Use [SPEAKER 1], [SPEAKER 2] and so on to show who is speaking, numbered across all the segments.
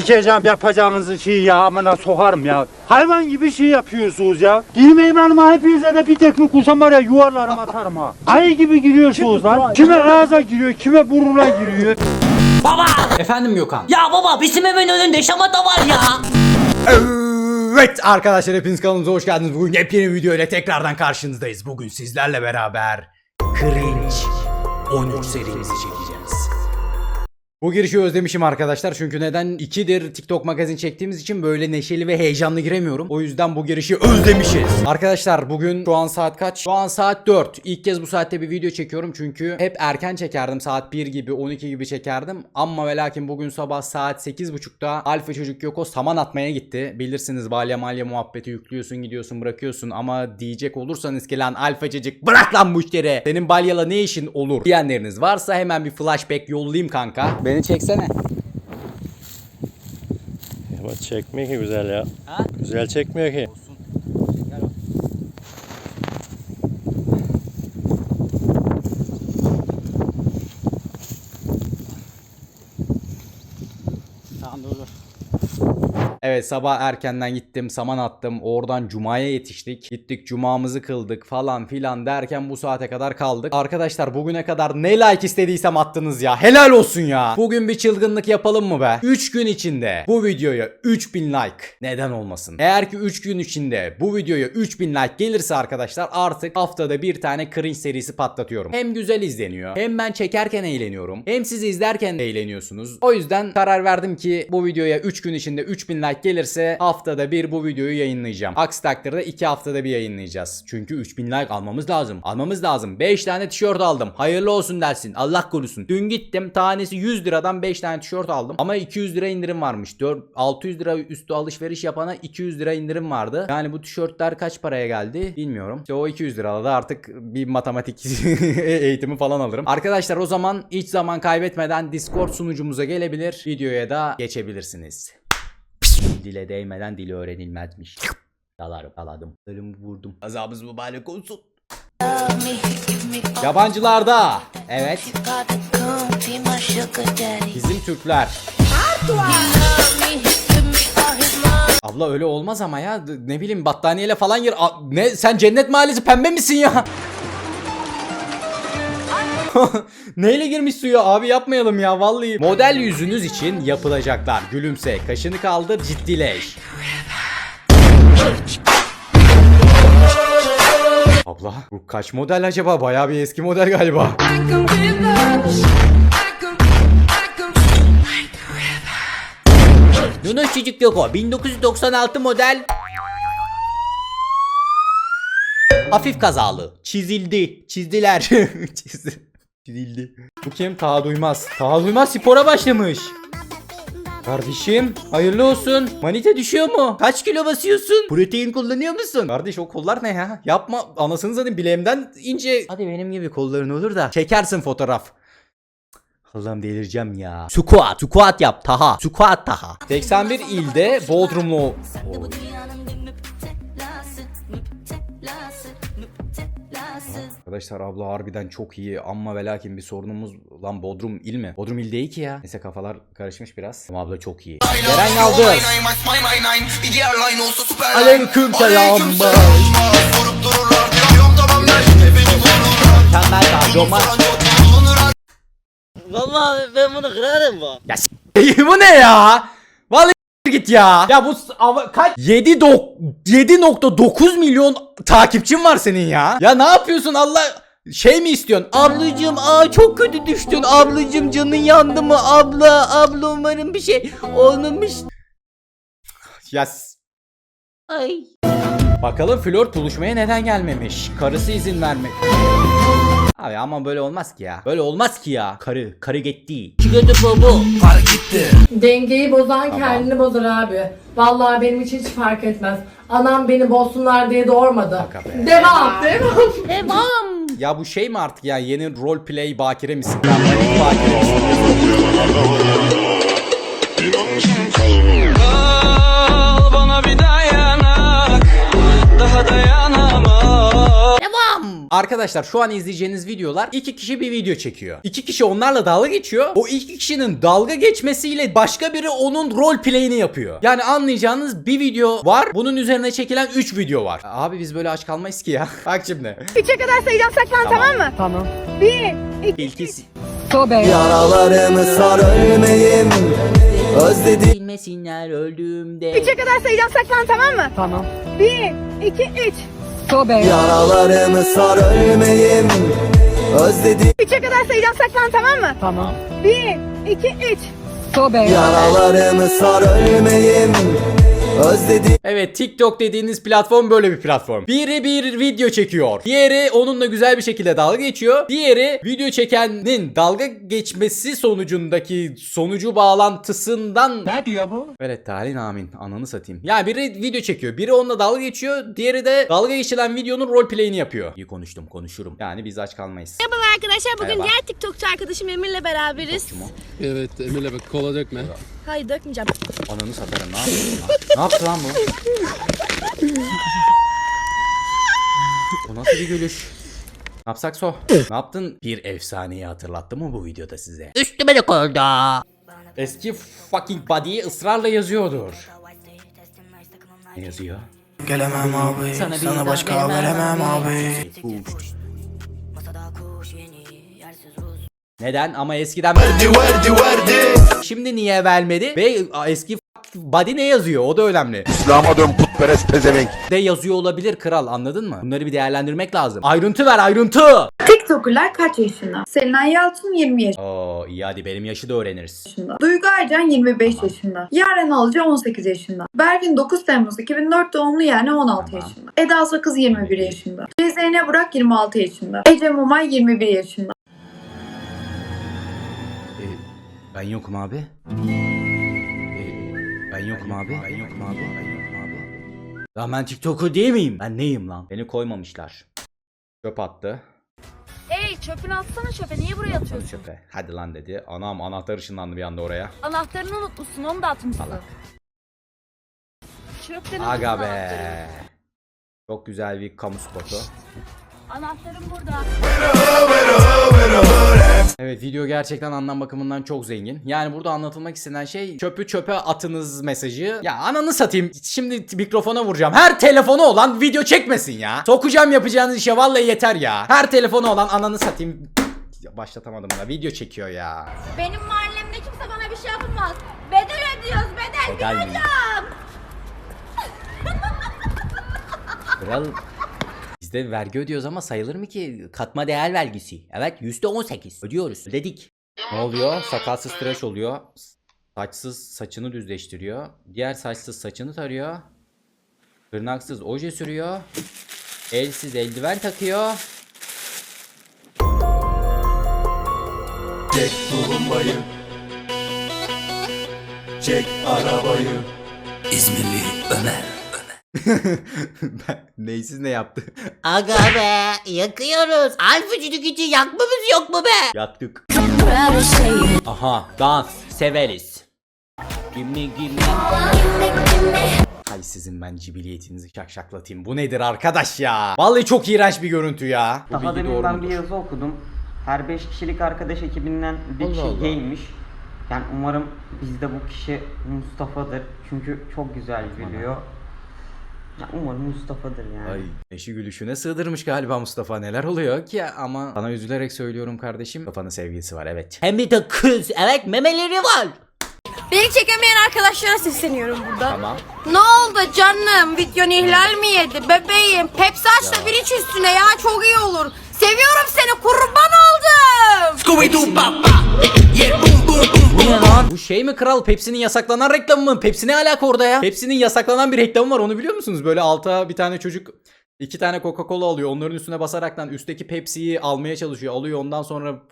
[SPEAKER 1] Sikeceğim yapacağınızı şey ya amına sokarım ya. Hayvan gibi şey yapıyorsunuz ya. Girmeyin hanıma hepinize de bir tekme kursam var ya yuvarlarım atarım ha. Ayı gibi giriyorsunuz lan. Kime ağza giriyor, kime burnuna giriyor.
[SPEAKER 2] Baba!
[SPEAKER 3] Efendim Gökhan.
[SPEAKER 2] Ya baba bizim evin önünde şamata var ya.
[SPEAKER 3] Evet arkadaşlar hepiniz kanalımıza hoş geldiniz. Bugün yepyeni bir video ile tekrardan karşınızdayız. Bugün sizlerle beraber Cringe 13 serimizi çekeceğiz. Bu girişi özlemişim arkadaşlar çünkü neden? ikidir TikTok magazin çektiğimiz için böyle neşeli ve heyecanlı giremiyorum. O yüzden bu girişi özlemişiz. Arkadaşlar bugün şu an saat kaç? Şu an saat 4. İlk kez bu saatte bir video çekiyorum çünkü hep erken çekerdim. Saat 1 gibi 12 gibi çekerdim. Ama ve lakin bugün sabah saat 8.30'da Alfa çocuk Yoko saman atmaya gitti. Bilirsiniz balya malya muhabbeti yüklüyorsun gidiyorsun bırakıyorsun ama diyecek olursanız ki lan Alfa çocuk bırak lan bu işleri. Senin balyala ne işin olur diyenleriniz varsa hemen bir flashback yollayayım kanka. Beni çeksene.
[SPEAKER 4] Ama çekmiyor ki güzel ya.
[SPEAKER 3] Ha?
[SPEAKER 4] Güzel çekmiyor ki.
[SPEAKER 3] Sabah erkenden gittim saman attım oradan cumaya yetiştik. Gittik cumamızı kıldık falan filan derken bu saate kadar kaldık. Arkadaşlar bugüne kadar ne like istediysem attınız ya helal olsun ya. Bugün bir çılgınlık yapalım mı be? 3 gün içinde bu videoya 3000 like. Neden olmasın? Eğer ki 3 gün içinde bu videoya 3000 like gelirse arkadaşlar artık haftada bir tane cringe serisi patlatıyorum. Hem güzel izleniyor hem ben çekerken eğleniyorum hem siz izlerken eğleniyorsunuz. O yüzden karar verdim ki bu videoya 3 gün içinde 3000 like gelirse haftada bir bu videoyu yayınlayacağım. Aksi takdirde 2 haftada bir yayınlayacağız. Çünkü 3000 like almamız lazım. Almamız lazım. 5 tane tişört aldım. Hayırlı olsun dersin. Allah korusun. Dün gittim tanesi 100 liradan 5 tane tişört aldım. Ama 200 lira indirim varmış. 4 600 lira üstü alışveriş yapana 200 lira indirim vardı. Yani bu tişörtler kaç paraya geldi bilmiyorum. İşte o 200 lirada da artık bir matematik eğitimi falan alırım. Arkadaşlar o zaman hiç zaman kaybetmeden Discord sunucumuza gelebilir. Videoya da geçebilirsiniz. Dile değmeden dili öğrenilmezmiş. Dalarım daladım. Ölümü vurdum. Azabımız mübarek olsun. Yabancılarda. Evet. Bizim Türkler. Abla öyle olmaz ama ya. Ne bileyim battaniyeyle falan yer. Ne sen cennet mahallesi pembe misin ya? Neyle girmiş suya abi yapmayalım ya vallahi. Model yüzünüz için yapılacaklar. Gülümse, kaşını kaldır, ciddileş. Abla bu kaç model acaba? Bayağı bir eski model galiba. Yunus Çocuk yok o. 1996 model. Hafif kazalı. Çizildi. Çizdiler. Çizdi. Çizildi. Bu kim? Taha Duymaz. Taha Duymaz spora başlamış. Kardeşim hayırlı olsun. Manite düşüyor mu? Kaç kilo basıyorsun? Protein kullanıyor musun? Kardeş o kollar ne ya? Yapma anasını zaten bileğimden ince. Hadi benim gibi kolların olur da. Çekersin fotoğraf. Allah'ım delireceğim ya. Squat. Squat yap Taha. Squat Taha. 81 ilde Bodrumlu. Arkadaşlar abla harbiden çok iyi ama ve lakin bir sorunumuz lan Bodrum il mi? Bodrum il değil ki ya. Neyse kafalar karışmış biraz. Ama abla çok iyi. Eren Yaldız. Aleyküm selam. Mükemmel.
[SPEAKER 2] Vallahi ben bunu kırarım bu.
[SPEAKER 3] Ya s- bu ne ya? Vallahi git ya. Ya bu kaç 7 dok- 7.9 milyon takipçin var senin ya. Ya ne yapıyorsun Allah şey mi istiyorsun? Ablacığım aa çok kötü düştün. Ablacığım canın yandı mı? Abla abla umarım bir şey olmamış. Ya s-
[SPEAKER 2] Ay.
[SPEAKER 3] Bakalım flört buluşmaya neden gelmemiş? Karısı izin vermek. Abi ama böyle olmaz ki ya. Böyle olmaz ki ya. Karı, karı gitti.
[SPEAKER 2] Çıkıyordu bu.
[SPEAKER 5] Dengeyi bozan kendini bozar abi. Vallahi benim için hiç fark etmez. Anam beni bozsunlar diye doğurmadı.
[SPEAKER 3] Şaka be.
[SPEAKER 5] Devam. Devam.
[SPEAKER 2] Devam.
[SPEAKER 3] Ya bu şey mi artık ya yeni roleplay bakire misin? Ben bakire misin?
[SPEAKER 2] Devam.
[SPEAKER 3] Arkadaşlar şu an izleyeceğiniz videolar iki kişi bir video çekiyor. İki kişi onlarla dalga geçiyor. O iki kişinin dalga geçmesiyle başka biri onun rol play'ini yapıyor. Yani anlayacağınız bir video var. Bunun üzerine çekilen 3 video var. Abi biz böyle aç kalmayız ki ya. Bak şimdi.
[SPEAKER 6] Üçe kadar sayacağım saklan tamam, mı?
[SPEAKER 5] Tamam.
[SPEAKER 6] Bir,
[SPEAKER 3] İlkisi.
[SPEAKER 5] Sobe.
[SPEAKER 7] Yaralarımı sar ölmeyim Özledim
[SPEAKER 2] Bilmesinler öldüğümde.
[SPEAKER 6] üçe kadar sayacağım saklan tamam mı?
[SPEAKER 5] Tamam.
[SPEAKER 6] Bir, iki, üç.
[SPEAKER 5] Sobe.
[SPEAKER 7] Yaralarımı sar ölmeyim Özledim
[SPEAKER 6] Üçe kadar sayacağım saklan tamam mı?
[SPEAKER 5] Tamam.
[SPEAKER 6] Bir, iki, üç.
[SPEAKER 5] Sobe.
[SPEAKER 7] Yaralarımı sar ölmeyim Özledim
[SPEAKER 3] Evet TikTok dediğiniz platform böyle bir platform. Biri bir video çekiyor. Diğeri onunla güzel bir şekilde dalga geçiyor. Diğeri video çekenin dalga geçmesi sonucundaki sonucu bağlantısından
[SPEAKER 1] Ne diyor bu?
[SPEAKER 3] Evet talin amin. Ananı satayım. Ya biri video çekiyor. Biri onunla dalga geçiyor. Diğeri de dalga geçilen videonun rol play'ini yapıyor. İyi konuştum konuşurum. Yani biz aç kalmayız.
[SPEAKER 8] Merhabalar arkadaşlar. Bugün
[SPEAKER 3] Merhaba.
[SPEAKER 8] diğer TikTokçu arkadaşım Emir'le beraberiz.
[SPEAKER 9] Evet Emir'le bak kola dökme.
[SPEAKER 8] Hayır dökmeyeceğim.
[SPEAKER 3] Ananı satarım. Ne yaptı? ne yaptı lan bu? Bu nasıl bir gülüş? Ne yapsak so? ne yaptın? Bir efsaneyi hatırlattı mı bu videoda size?
[SPEAKER 2] Üstüme de koydu.
[SPEAKER 3] Eski fucking body'yi ısrarla yazıyordur. Ne yazıyor?
[SPEAKER 7] Gelemem abi
[SPEAKER 2] Sana bir daha
[SPEAKER 7] başka
[SPEAKER 2] veremem
[SPEAKER 7] abi
[SPEAKER 3] Neden? Ama eskiden Şimdi niye vermedi? Ve eski body ne yazıyor? O da önemli.
[SPEAKER 10] İslam'a dön putperest pezevenk.
[SPEAKER 3] De yazıyor olabilir kral anladın mı? Bunları bir değerlendirmek lazım. Ayrıntı ver ayrıntı.
[SPEAKER 11] TikToker'lar kaç yaşında? Selenay Yalçın 20
[SPEAKER 3] Oo iyi hadi benim yaşı da öğreniriz.
[SPEAKER 11] yaşında. Duygu Aycan 25 yaşında. Yaren Alıcı 18 yaşında. Berfin 9 Temmuz 2004 doğumlu yani 16
[SPEAKER 3] Tamam.
[SPEAKER 11] yaşında. Eda Sakız 21 yaşında. Cezene Burak 26 yaşında. Ece Mumay 21 yaşında.
[SPEAKER 3] Ben yokum abi. Ee, ben yokum abi. Ben yokum abi. Ben yokum abi. Ya ben TikToker değil miyim? Ben neyim lan? Beni koymamışlar. Çöp attı.
[SPEAKER 8] Hey çöpünü atsana çöpe. Niye buraya
[SPEAKER 3] Sonra
[SPEAKER 8] atıyorsun?
[SPEAKER 3] çöpe. Hadi lan dedi. Anam anahtar ışınlandı bir anda oraya.
[SPEAKER 8] Anahtarını unutmuşsun. Onu da atmışsın.
[SPEAKER 3] Salak.
[SPEAKER 8] Çöpten
[SPEAKER 3] Aga
[SPEAKER 8] unutma
[SPEAKER 3] be.
[SPEAKER 8] anahtarı.
[SPEAKER 3] Çok güzel bir kamu spotu.
[SPEAKER 8] Anahtarım burada.
[SPEAKER 3] Evet video gerçekten anlam bakımından çok zengin. Yani burada anlatılmak istenen şey çöpü çöpe atınız mesajı. Ya ananı satayım. Şimdi mikrofona vuracağım. Her telefonu olan video çekmesin ya. Sokacağım yapacağınız işe vallahi yeter ya. Her telefonu olan ananı satayım. Başlatamadım da video çekiyor ya.
[SPEAKER 8] Benim mahallemde kimse bana bir şey yapamaz. Bedel ödüyoruz bedel.
[SPEAKER 3] Bedel mi? Kral Bizde vergi ödüyoruz ama sayılır mı ki? Katma değer vergisi. Evet %18 ödüyoruz. Ödedik. Ne oluyor? Sakalsız tıraş oluyor. Saçsız saçını düzleştiriyor. Diğer saçsız saçını tarıyor. Tırnaksız oje sürüyor. Elsiz eldiven takıyor.
[SPEAKER 7] Çek tulumbayı Çek arabayı İzmirli Ömer
[SPEAKER 3] Ben- Neysiz ne yaptı?
[SPEAKER 2] Aga be yakıyoruz. Alfücülük için yakmamız yok mu be?
[SPEAKER 3] Yaktık. Aha dans severiz. Gimme gimme. Hay sizin ben cibiliyetinizi şakşaklatayım. Bu nedir arkadaş ya? Vallahi çok iğrenç bir görüntü ya. Bu
[SPEAKER 12] Daha
[SPEAKER 3] bilgi
[SPEAKER 12] demin
[SPEAKER 3] doğru
[SPEAKER 12] ben bir
[SPEAKER 3] mudur?
[SPEAKER 12] yazı okudum. Her 5 kişilik arkadaş ekibinden bir
[SPEAKER 3] Allah
[SPEAKER 12] kişi
[SPEAKER 3] Allah.
[SPEAKER 12] gaymiş. Yani umarım bizde bu kişi Mustafa'dır. Çünkü çok güzel gülüyor. Ya umarım Mustafa'dır yani.
[SPEAKER 3] Ay eşi gülüşüne sığdırmış galiba Mustafa neler oluyor ki ama sana üzülerek söylüyorum kardeşim Mustafa'nın sevgilisi var evet.
[SPEAKER 2] Hem bir de kız. Evet memeleri var.
[SPEAKER 8] Beni çekemeyen arkadaşlara sesleniyorum burada.
[SPEAKER 3] Tamam.
[SPEAKER 8] Ne oldu canım? Videonu ihlal mi yedi? Bebeğim. Pepsi aç da bir iç üstüne ya. Çok iyi olur. Seviyorum seni. Kurban oldum.
[SPEAKER 3] Bu ne lan? Bu şey mi kral? Pepsi'nin yasaklanan reklamı mı? Pepsi ne alaka orada ya? Pepsi'nin yasaklanan bir reklamı var onu biliyor musunuz? Böyle alta bir tane çocuk iki tane Coca-Cola alıyor. Onların üstüne basaraktan üstteki Pepsi'yi almaya çalışıyor. Alıyor ondan sonra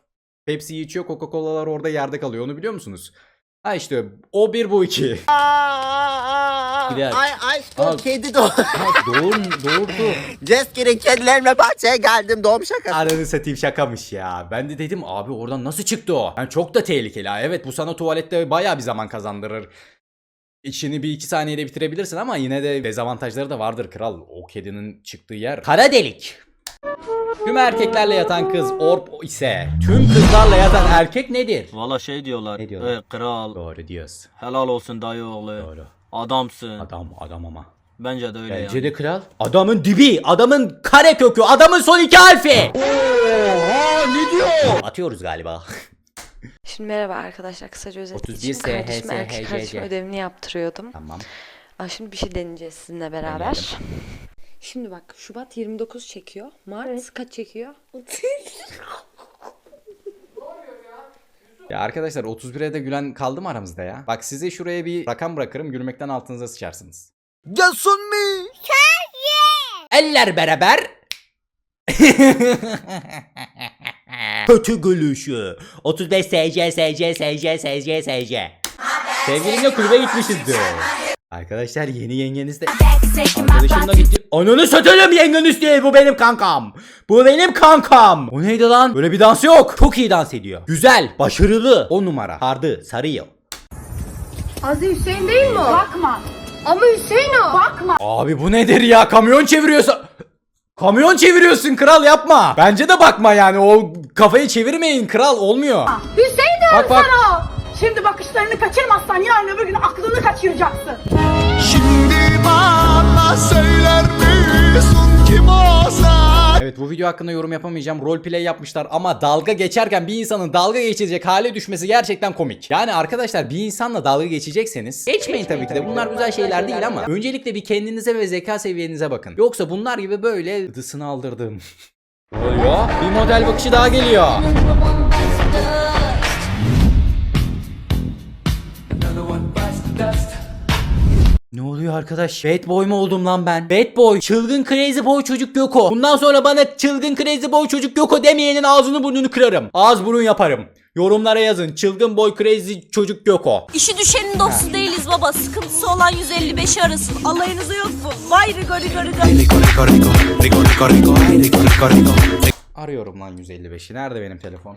[SPEAKER 3] Pepsi'yi içiyor. Coca-Cola'lar orada yerde kalıyor. Onu biliyor musunuz? Ha işte o bir bu iki. Bir dakika.
[SPEAKER 2] Ay ay
[SPEAKER 3] Aa.
[SPEAKER 2] kedi doğ.
[SPEAKER 3] Doğur, doğurdu.
[SPEAKER 2] Cesker'in kedilerimle bahçeye geldim doğum şakası.
[SPEAKER 3] Ananı satayım şakamış ya. Ben de dedim abi oradan nasıl çıktı o? Yani çok da tehlikeli ha. Evet bu sana tuvalette bayağı bir zaman kazandırır. İşini bir iki saniyede bitirebilirsin ama yine de dezavantajları da vardır kral. O kedinin çıktığı yer. Kara delik. Tüm erkeklerle yatan kız orp ise tüm kızlarla yatan erkek nedir?
[SPEAKER 12] Valla şey diyorlar.
[SPEAKER 3] Ne diyorlar?
[SPEAKER 12] "Ey kral.
[SPEAKER 3] Doğru diyorsun.
[SPEAKER 12] Helal olsun dayı oğlu.
[SPEAKER 3] Doğru.
[SPEAKER 12] Adamsın.
[SPEAKER 3] Adam adam ama.
[SPEAKER 12] Bence de öyle
[SPEAKER 3] Bence de kral. Adamın dibi, adamın kare kökü, adamın son iki harfi.
[SPEAKER 10] Oha ne diyor?
[SPEAKER 3] Atıyoruz galiba.
[SPEAKER 8] Şimdi merhaba arkadaşlar kısaca özet
[SPEAKER 3] 31
[SPEAKER 8] için kardeşime
[SPEAKER 3] SHS
[SPEAKER 8] erkek kardeşime ödevini yaptırıyordum.
[SPEAKER 3] tamam.
[SPEAKER 8] Aa, şimdi bir şey deneyeceğiz sizinle beraber. Şimdi bak Şubat 29 çekiyor. Mart kaç çekiyor?
[SPEAKER 3] Ya arkadaşlar 31'e de gülen kaldı mı aramızda ya? Bak size şuraya bir rakam bırakırım gülmekten altınıza sıçarsınız.
[SPEAKER 10] Gelsin mi?
[SPEAKER 3] Eller beraber. Kötü gülüşü. 35 SC SC SC SC SC. Sevgilimle kulübe gitmişizdir. Arkadaşlar yeni yengeniz de arkadaşımla gitti. Ananı satarım yengeniz değil bu benim kankam. Bu benim kankam. O neydi lan? Böyle bir dans yok. Çok iyi dans ediyor. Güzel, başarılı. 10 numara. Hardı, sarıyor.
[SPEAKER 6] Aziz Hüseyin değil mi o? Bakma. Ama Hüseyin o. Bakma.
[SPEAKER 3] Abi bu nedir ya? Kamyon çeviriyorsun. Kamyon çeviriyorsun kral yapma. Bence de bakma yani o kafayı çevirmeyin kral olmuyor.
[SPEAKER 6] Hüseyin diyorum
[SPEAKER 3] Bak bak.
[SPEAKER 6] sana o. Şimdi bakışlarını kaçırmazsan yarın öbür gün aklını kaçıracaksın.
[SPEAKER 10] Şimdi bana söyler misin kim o sen?
[SPEAKER 3] Evet bu video hakkında yorum yapamayacağım. Roleplay yapmışlar ama dalga geçerken bir insanın dalga geçecek hale düşmesi gerçekten komik. Yani arkadaşlar bir insanla dalga geçecekseniz geçmeyin tabii ki de. Bunlar güzel şeyler değil ama öncelikle bir kendinize ve zeka seviyenize bakın. Yoksa bunlar gibi böyle dısını aldırdım. Oluyor? Bir model bakışı daha geliyor. Oluyor arkadaş? Bad boy mu oldum lan ben? Bad boy, çılgın crazy boy çocuk Göko. Bundan sonra bana çılgın crazy boy çocuk Göko demeyenin ağzını burnunu kırarım. Ağız burun yaparım. Yorumlara yazın. Çılgın boy crazy çocuk Göko.
[SPEAKER 8] İşi düşenin dostu değiliz baba. Sıkıntısı olan 155'i arasın. Alayınızı yok mu? Vay rigo rigo rigo.
[SPEAKER 3] Arıyorum lan 155'i. Nerede benim telefon?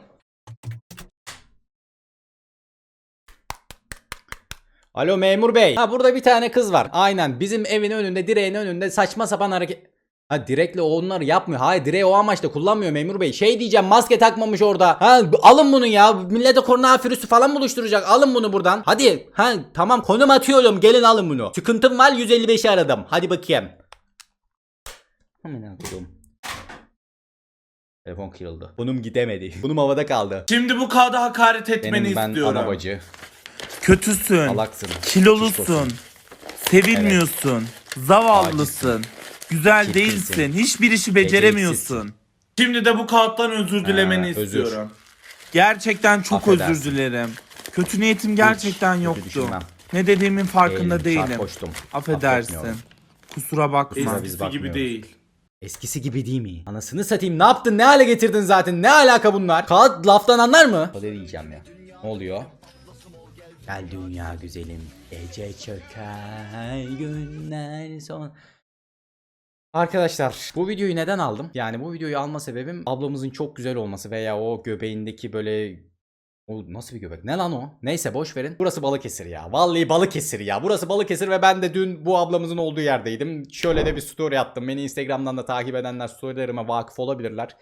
[SPEAKER 3] Alo memur bey. Ha burada bir tane kız var. Aynen bizim evin önünde direğin önünde saçma sapan hareket... Ha direkle onlar yapmıyor. Hayır direği o amaçla kullanmıyor memur bey. Şey diyeceğim maske takmamış orada. Ha alın bunu ya. Millete koronavirüsü falan buluşturacak. Alın bunu buradan. Hadi. Ha tamam konum atıyorum. Gelin alın bunu. Sıkıntım var 155'i aradım. Hadi bakayım. Hemen atıyorum. Telefon kırıldı. Bunum gidemedi. Bunum havada kaldı.
[SPEAKER 13] Şimdi bu kadar hakaret etmeni
[SPEAKER 3] Benim ben
[SPEAKER 13] istiyorum.
[SPEAKER 3] ana bacı.
[SPEAKER 13] Kötüsün.
[SPEAKER 3] Alaksın.
[SPEAKER 13] Kilolusun. Sevilmiyorsun. Zavallısın. Güzel
[SPEAKER 3] Çirkinsin.
[SPEAKER 13] değilsin. Hiçbir işi beceremiyorsun. Şimdi de bu kağıttan özür dilemeni
[SPEAKER 3] özür.
[SPEAKER 13] istiyorum. Gerçekten çok
[SPEAKER 3] Affedersin.
[SPEAKER 13] özür dilerim. Kötü niyetim gerçekten
[SPEAKER 3] kötü
[SPEAKER 13] yoktu. Ne dediğimin farkında
[SPEAKER 3] Değilim,
[SPEAKER 13] değilim.
[SPEAKER 3] sarhoştum.
[SPEAKER 13] Affedersin. Kusura bakma.
[SPEAKER 3] Kusura biz bakmıyoruz.
[SPEAKER 13] değil.
[SPEAKER 3] Eskisi gibi değil mi? Anasını satayım ne yaptın ne hale getirdin zaten ne alaka bunlar? Kağıt laftan anlar mı? Ne diyeceğim ya? Ne oluyor? Gel dünya güzelim gece çöker günler son Arkadaşlar bu videoyu neden aldım? Yani bu videoyu alma sebebim ablamızın çok güzel olması veya o göbeğindeki böyle o nasıl bir göbek? Ne lan o? Neyse boş verin. Burası Balıkesir ya. Vallahi Balıkesir ya. Burası Balıkesir ve ben de dün bu ablamızın olduğu yerdeydim. Şöyle de bir story attım. Beni Instagram'dan da takip edenler storylerime vakıf olabilirler.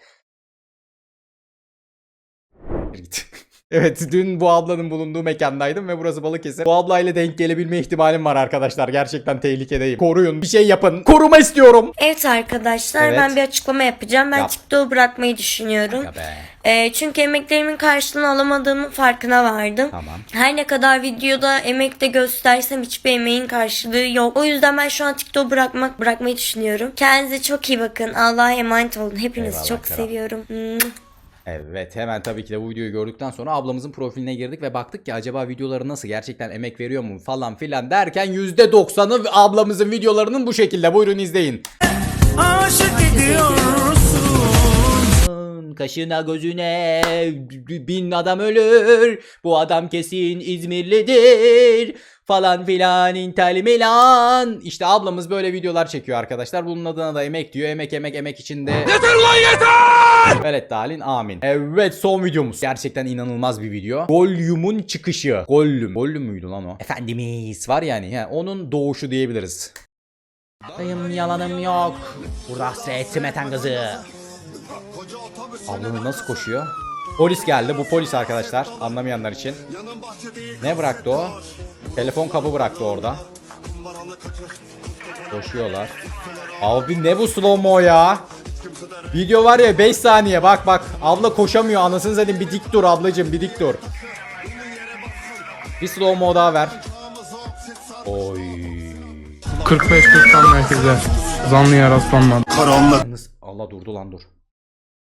[SPEAKER 3] Git. Evet dün bu ablanın bulunduğu mekandaydım ve burası Balıkesir. Bu ablayla denk gelebilme ihtimalim var arkadaşlar. Gerçekten tehlikedeyim. Koruyun bir şey yapın. Koruma istiyorum.
[SPEAKER 8] Evet arkadaşlar
[SPEAKER 3] Evet.
[SPEAKER 8] ben bir açıklama yapacağım. Ben
[SPEAKER 3] Yap.
[SPEAKER 8] TikTok'u bırakmayı düşünüyorum.
[SPEAKER 3] Ya be.
[SPEAKER 8] Ee, çünkü emeklerimin karşılığını alamadığımın farkına vardım.
[SPEAKER 3] Tamam.
[SPEAKER 8] Her ne kadar videoda emek de göstersem hiçbir emeğin karşılığı yok. O yüzden ben şu an TikTok'u bırakmak bırakmayı düşünüyorum. Kendinize çok iyi bakın. Allah'a emanet olun. Hepinizi
[SPEAKER 3] Eyvallah
[SPEAKER 8] çok
[SPEAKER 3] kral.
[SPEAKER 8] seviyorum. Mwah.
[SPEAKER 3] Evet hemen tabii ki de bu videoyu gördükten sonra ablamızın profiline girdik ve baktık ki acaba videoları nasıl gerçekten emek veriyor mu falan filan derken %90'ı ablamızın videolarının bu şekilde buyurun izleyin.
[SPEAKER 13] Aşık ediyorsun.
[SPEAKER 3] Kaşına gözüne bin adam ölür. Bu adam kesin İzmirlidir. Falan filan Intel Milan. İşte ablamız böyle videolar çekiyor arkadaşlar. Bunun adına da emek diyor. Emek emek emek içinde. Yeter lan yeter! Evet Dalin amin. Evet son videomuz. Gerçekten inanılmaz bir video. Gollum'un çıkışı. Gollum. Gollum muydu lan o? Efendimiz var yani. He, onun doğuşu diyebiliriz. Dayım yalanım yok. Burada hasret meten kızı. Ablanın nasıl koşuyor? Polis geldi. Bu polis arkadaşlar. Anlamayanlar için. Ne bıraktı o? Telefon kabı bıraktı orada. Koşuyorlar. Abi ne bu slow mo ya? Video var ya 5 saniye bak bak. Abla koşamıyor anasını satayım bir dik dur ablacım bir dik dur. Bir slow mo daha ver. Oy.
[SPEAKER 9] 45-40 merkezde. Zanlıya rastlanmadı.
[SPEAKER 3] Yalnız Allah durdu lan dur.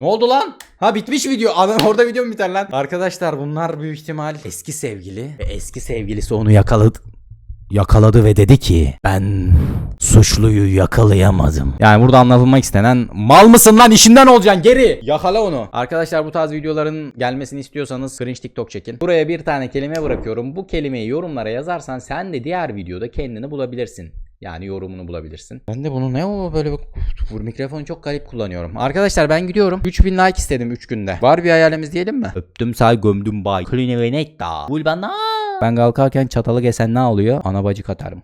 [SPEAKER 3] Ne oldu lan? Ha bitmiş video. Ana- Orada video mu biter lan? Arkadaşlar bunlar büyük ihtimal eski sevgili. Ve eski sevgilisi onu yakaladı. Yakaladı ve dedi ki ben suçluyu yakalayamadım. Yani burada anlatılmak istenen mal mısın lan işinden olacaksın geri. Yakala onu. Arkadaşlar bu tarz videoların gelmesini istiyorsanız cringe TikTok çekin. Buraya bir tane kelime bırakıyorum. Bu kelimeyi yorumlara yazarsan sen de diğer videoda kendini bulabilirsin. Yani yorumunu bulabilirsin. Ben de bunu ne o böyle bu mikrofonu çok garip kullanıyorum. Arkadaşlar ben gidiyorum. 3000 like istedim 3 günde. Var bir hayalimiz diyelim mi? Öptüm say gömdüm bay. Kline venetta. Bulbana. Ben kalkarken çatalı kesen ne oluyor? Ana bacı katarım.